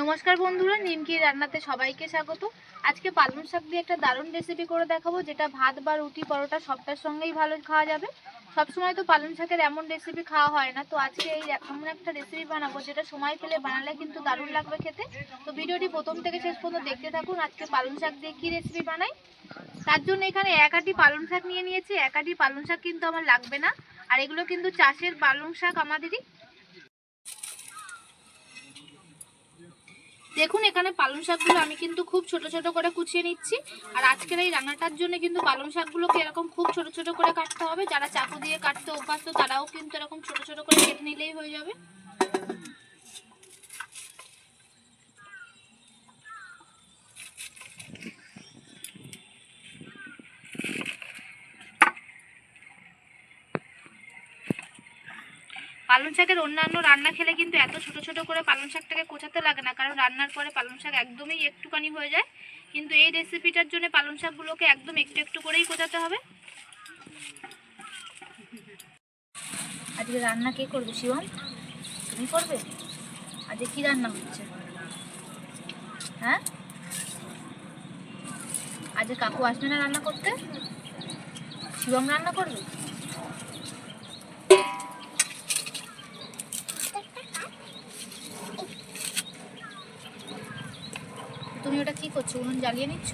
নমস্কার বন্ধুরা, নিমকি রান্নাতে সবাইকে স্বাগত। আজকে পালং শাক দিয়ে একটা দারুণ রেসিপি করে দেখাবো, যেটা ভাত বা রুটি, পরোটা সবটার সঙ্গেই ভালো খাওয়া যাবে। সবসময় তো পালং শাকের এমন রেসিপি খাওয়া হয় না, তো আজকে এই এমন একটা রেসিপি বানাবো, যেটা সময় পেলে বানালে কিন্তু দারুণ লাগবে খেতে। তো ভিডিওটি প্রথম থেকে শেষ পর্যন্ত দেখতে থাকুন, আজকে পালং শাক দিয়ে কী রেসিপি বানাই। তার জন্য এখানে এক আটি পালং শাক নিয়ে নিয়েছি, এক আটি পালং শাক কিন্তু আমার লাগবে না, আর এগুলো কিন্তু চাষের পালং শাক আমাদেরই। দেখুন, এখানে পালং শাকগুলো আমি কিন্তু খুব ছোট ছোট করে কুচিয়ে নিচ্ছি। আর আজকের এই রান্নাটার জন্য কিন্তু পালং শাকগুলোকে এরকম খুব ছোট ছোট করে কাটতে হবে। যারা চাকু দিয়ে কাটতে অভ্যস্ত, তারাও কিন্তু এরকম ছোট ছোট করে কেটে নিলেই হয়ে যাবে। শাকের অন্যান্য রান্না খেলে কিন্তু এত ছোট ছোট করে পালং শাকটাকে কোচাতে লাগে না, কারণ রান্নার পরে পালং শাক একদমই একটুখানি হয়ে যায়। কিন্তু এই রেসিপিটার জন্য পালং শাকগুলোকে একদম একটু একটু করেই কোচাতে হবে। আজকে রান্না কে করবে, শিবম? তুমি করবে? আজকে কি রান্না হচ্ছে? হ্যাঁ? আজকে কাকু আসবে না রান্না করতে? শিবম রান্না করবে? করছ উনুন জ্বালিয়ে নিচ্ছ?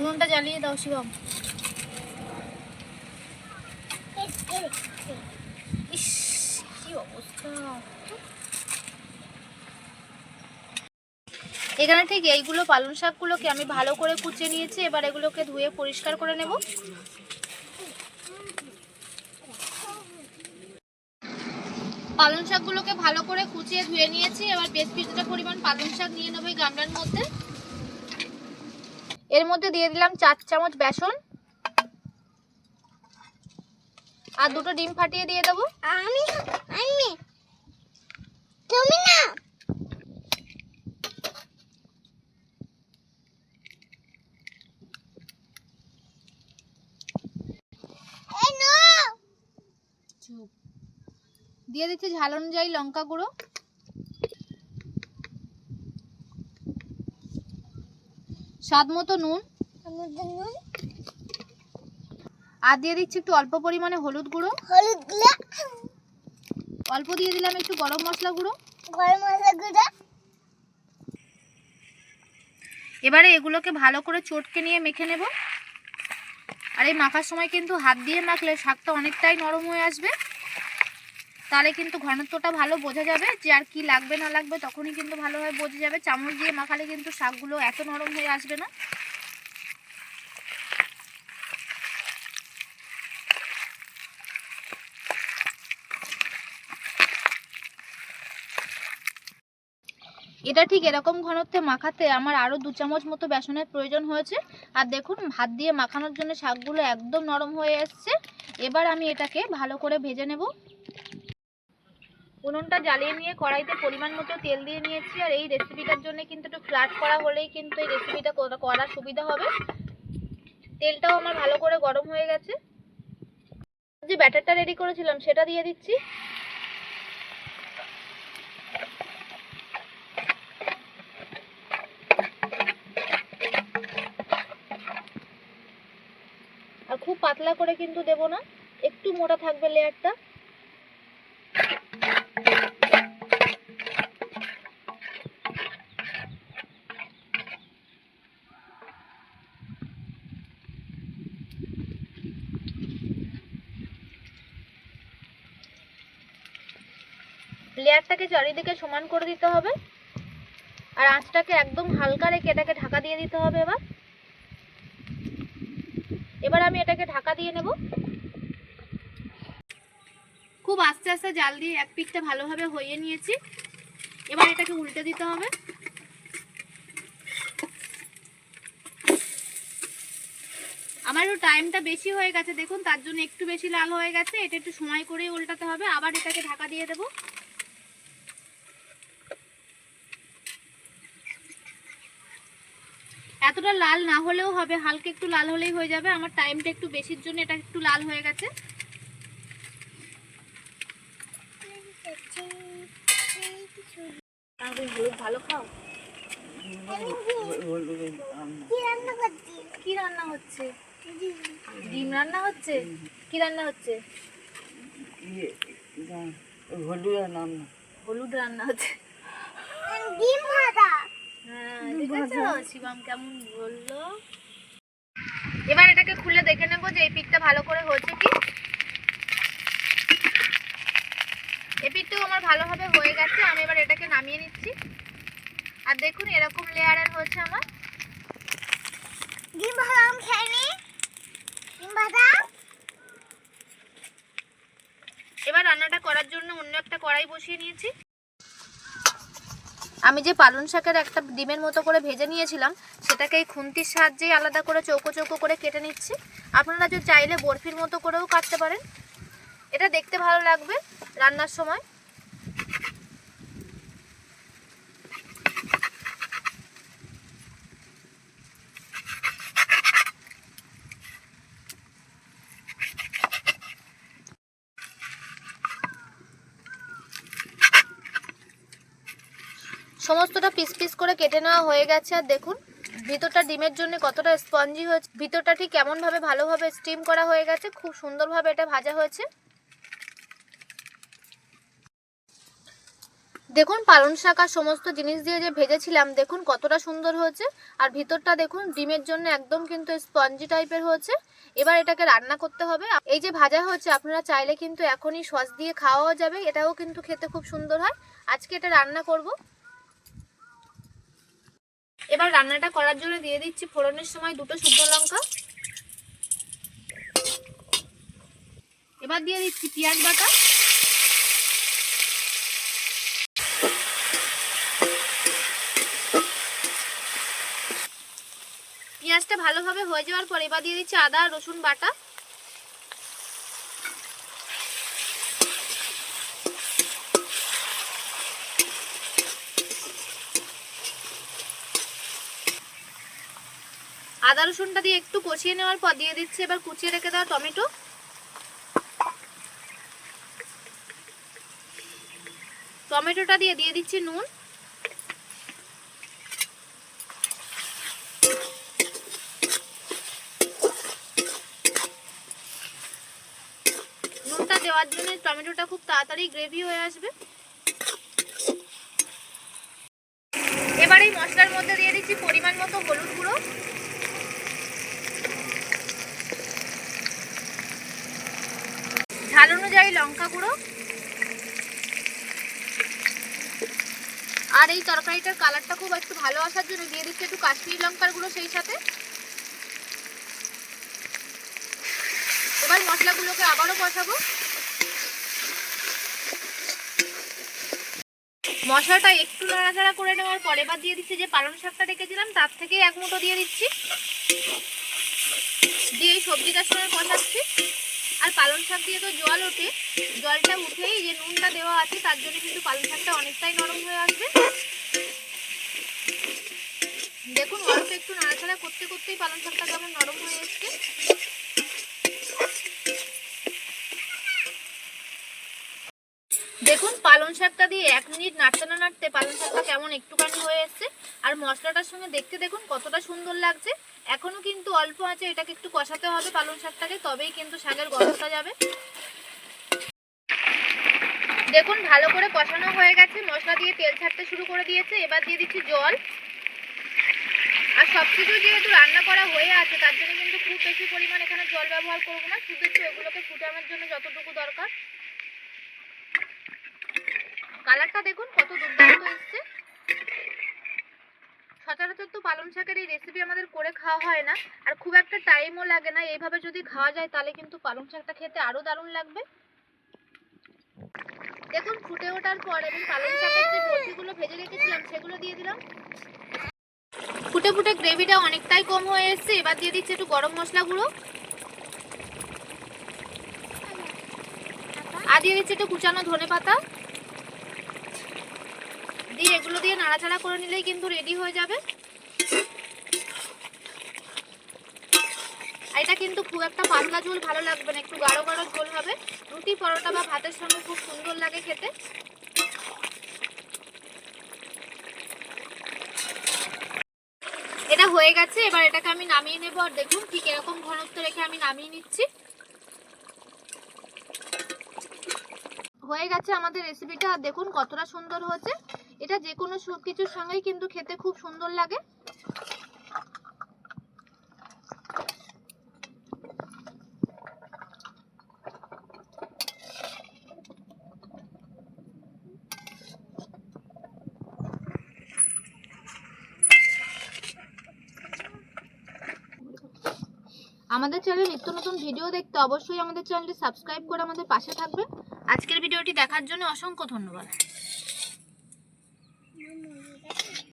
উনুনটা জ্বালিয়ে দাও, শিবম। ইস অবস্থা? এখানে ঠিক এইগুলো পালং শাকগুলোকে আমি ভালো করে কুচে নিয়েছি, এবার এগুলোকে ধুয়ে পরিষ্কার করে নেব। পালং শাকগুলোকে ভালো করে কুচিয়ে ধুয়ে নিয়েছি। এবার বেশ কিছুটা পরিমাণ পালং শাক নিয়ে নেব এই গামলার মধ্যে। এর মধ্যে দিয়ে দিলাম চার চামচ বেসন। আর দুটো ডিম ফাটিয়ে দিয়ে দেবো। আমি আমি তুমি না। চুপ। দিয়ে দিচ্ছি ঝাল অনুযায়ী লঙ্কা গুঁড়ো। স্বাদ মতো নুন। আর দিয়ে দিচ্ছি একটু অল্প পরিমাণে হলুদ গুঁড়ো। হলুদ গুঁড়া। অল্প দিয়ে দিলাম একটু গরম মশলা গুঁড়ো। গরম মশলা গুঁড়া। এবারে এগুলোকে ভালো করে চটকে নিয়ে মেখে নেব। আর এই মাখার সময় কিন্তু হাত দিয়ে মাখলে শাকটা অনেকটাই নরম হয়ে আসবে। তাহলে কিন্তু ঘনত্বটা ভালো বোঝা যাবে, যে আর কি লাগবে না লাগবে তখনই কিন্তু ভালোভাবে বোঝা যাবে। চামচ দিয়ে মাখালে কিন্তু শাকগুলো এত নরম হয়ে আসবে না। এটা ঠিক এরকম ঘনত্বে মাখাতে আমার আরও দু চামচ মতো বেসনের প্রয়োজন হয়েছে। আর দেখুন, ভাত দিয়ে মাখানোর জন্য শাকগুলো একদম নরম হয়ে এসছে। এবার আমি এটাকে ভালো করে ভেজে নেব। উনুনটা জ্বালিয়ে নিয়ে কড়াইতে পরিমাণ মতো তেল দিয়ে নিয়েছি, আর এই রেসিপিটার জন্য কিন্তু একটু ফ্ল্যাট করা হলেই কিন্তু এই রেসিপিটা করা সুবিধা হবে। তেলটাও আমার ভালো করে গরম হয়ে গেছে। যে ব্যাটারটা রেডি করেছিলাম, সেটা দিয়ে দিচ্ছি। আর খুব পাতলা করে কিন্তু দেব না, একটু মোটা থাকবে লেয়ারটা লেয়ারটাকে চারিদিকে সমান করে দিতে হবে। আর আঁচটাকে একদম হালকা রেখে এটাকে ঢাকা দিয়ে দিতে হবে এবার। এবার আমি এটাকে ঢাকা দিয়ে নেব। খুব আস্তে আস্তে জাল দিয়ে এক পিকটা ভালোভাবে হইয়ে নিয়েছি। এবার এটাকে উল্টে দিতে হবে। আমারও টাইমটা বেশি হয়ে গেছে, দেখুন, তার জন্য একটু বেশি লাল হয়ে গেছে। এটা একটু সময় করেই উল্টাতে হবে। আবার এটাকে ঢাকা দিয়ে দেবো। এতটা লাল না হলেও হবে হালকা একটু লাল হলেই হয়ে যাবে। আমার টাইমটা একটু বেশির জন্য এটা একটু লাল হয়ে গেছে। হলুদ ভালো খাও? রান্না হচ্ছে? ডিম রান্না হচ্ছে? রান্না হচ্ছে? ইয়ে, হলুদ রান্না। হলুদ রান্না হচ্ছে। ডিম ভাজা। শিবম কেমন বলল? এবার এটাকে খুলে দেখে নেব যে এই পিঠটা ভালো করে হয়েছে কি। এই পিঠটাও আমার ভালোভাবে হয়ে গেছে আমি এবার এটাকে নামিয়ে নিচ্ছি। আর দেখুন এরকম লেয়ারের হয়েছে আমার। ডিম ভাজা আমি খাইনি ডিম ভাজা এবার রান্নাটা করার জন্য অন্য একটা কড়াই বসিয়ে নিয়েছি। আমি যে পালন শাকের একটা ডিমের মতো করে ভেজে নিয়েছিলাম, সেটাকে এই খুন্তির সাহায্যেই আলাদা করে চৌকো চৌকো করে কেটে নিচ্ছি। আপনারা যদি চাইলে বরফির মতো করেও কাটতে পারেন। এটা দেখতে ভালো লাগবে রান্নার সময়। সমস্তটা পিস পিস করে কেটে নেওয়া হয়ে গেছে, আর দেখুন, ভিতরটা ডিমের জন্য কতটা স্পঞ্জি হয়েছে। ভিতরটা ঠিক কেমনভাবে ভালোভাবে স্টিম করা হয়ে গেছে, খুব সুন্দরভাবে এটা ভাজা হয়েছে। দেখুন, পালং শাক আর সমস্ত জিনিস দিয়ে যে ভেজেছিলাম, দেখুন কতটা সুন্দর হয়েছে। আর ভিতরটা দেখুন, ডিমের জন্য একদম কিন্তু স্পঞ্জি টাইপের হয়েছে। এবার এটাকে রান্না করতে হবে। এই যে ভাজা হয়েছে, আপনারা চাইলে কিন্তু এখনই সস দিয়ে খাওয়াও যাবে, এটাও কিন্তু খেতে খুব সুন্দর হয়। আজকে এটা রান্না করব। এবার রান্নাটা করার জন্য দিয়ে দিচ্ছি ফোড়নের সময় দুটো শুকনো লঙ্কা। এবার দিয়ে দিচ্ছি পেঁয়াজ বাটা। পেঁয়াজটা ভালোভাবে হয়ে যাওয়ার পর এবার দিয়ে দিচ্ছি আদা রসুন বাটা। আদা রসুনটা দিয়ে একটু কষিয়ে নেওয়ার পর দিয়ে দিচ্ছি, এবার কুচিয়ে রেখে দেওয়া টমেটো। টমেটোটা দিয়ে দিয়ে দিচ্ছি নুন। নুনটা দেওয়ার জন্য টমেটোটা খুব তাড়াতাড়ি গ্রেভি হয়ে আসবে। এবার এই মশলার মধ্যে দিয়ে দিচ্ছি পরিমাণ মতো হলুদ গুঁড়ো ঝাল অনুযায়ী লঙ্কা গুঁড়ো। আর এই তরকারিটার কালারটা খুব একটু ভালো আসার জন্য দিয়ে দিচ্ছি একটু কাশ্মীরি লঙ্কার গুঁড়ো সেই সাথে। এবার মশলাগুলোকে আবারও কষাবো। মশলাটা একটু নাড়াচাড়া করে নেওয়ার পরে এবার দিয়ে দিচ্ছি যে পালং শাকটা রেখেছিলাম, তার থেকে এক মুঠো দিয়ে দিচ্ছি। দিয়ে এই সবজিটার সঙ্গে কষাচ্ছি। আর পালং শাক দিয়ে তো জল ওঠে। জলটা উঠেই যে নুনটা দেওয়া আছে, তার জন্য কিন্তু পালং শাকটা অনেকটাই নরম হয়ে আসবে। দেখুন, অল্প একটু নাড়াচাড়া করতে করতেই পালং শাকটা কেমন নরম হয়ে এসছে। দেখুন, পালং শাকটা দিয়ে এক মিনিট নাড়তে না নাড়তে পালং শাকটা কেমন একটুখানি হয়ে এসছে। আর মশলাটার সঙ্গে দেখতে দেখুন কতটা সুন্দর লাগছে। এখনও কিন্তু অল্প আছে, এটাকে একটু কষাতে হবে পালং শাকটাকে, তবেই কিন্তু শাকের গন্ধটা যাবে। দেখুন, ভালো করে কষানো হয়ে গেছে, মশলা দিয়ে তেল ছাড়তে শুরু করে দিয়েছে। এবার দিয়ে দিচ্ছি জল। আর সব কিছু যেহেতু রান্না করা হয়ে আছে, তার জন্য কিন্তু খুব বেশি পরিমাণ এখানে জল ব্যবহার করব না। শুধু একটু এগুলোকে ফুটানোর জন্য যতটুকু দরকার। কালারটা দেখুন কত দুর্দান্ত এসছে। সচরাচর তো পালং শাকের এই রেসিপি আমাদের করে খাওয়া হয় না। আর খুব একটা টাইমও লাগে না, এইভাবে যদি খাওয়া যায় তাহলে কিন্তু পালং শাকটা খেতে আরও দারুণ লাগবে। দেখুন, ফুটে ওঠার পর আমি পালং শাকের যে বড়িগুলো ভেজে রেখেছিলাম, সেগুলো দিয়ে দিলাম। ফুটে ফুটে গ্রেভিটা অনেকটাই কম হয়ে এসেছে, এবার দিয়ে দিচ্ছি একটু গরম মশলা গুঁড়ো। আর দিয়ে দিচ্ছি একটু কুচানো ধনে পাতা। দিয়ে এগুলো দিয়ে নাড়াচাড়া করে নিলেই কিন্তু রেডি হয়ে যাবে। এটা কিন্তু খুব একটা পাতলা ঝোল, ভালো লাগবে না, একটু গাঢ় গাঢ় ঝোল হবে। রুটি, পরোটা বা ভাতের সঙ্গে খুব সুন্দর লাগে খেতে। এটা হয়ে গেছে, এবার এটাকে আমি নামিয়ে নেব। আর দেখুন ঠিক এরকম ঘনত্ব রেখে আমি নামিয়ে নিচ্ছি। হয়ে গেছে আমাদের রেসিপিটা দেখুন কতটা সুন্দর হয়েছে। এটা যে কোনো সব কিছুর সঙ্গেই কিন্তু খেতে খুব সুন্দর লাগে। আমাদের চ্যানেলে নিত্য নতুন ভিডিও দেখতে অবশ্যই আমাদের চ্যানেলটি সাবস্ক্রাইব করে আমাদের পাশে থাকবেন। আজকের ভিডিওটি দেখার জন্য অসংখ্য ধন্যবাদ।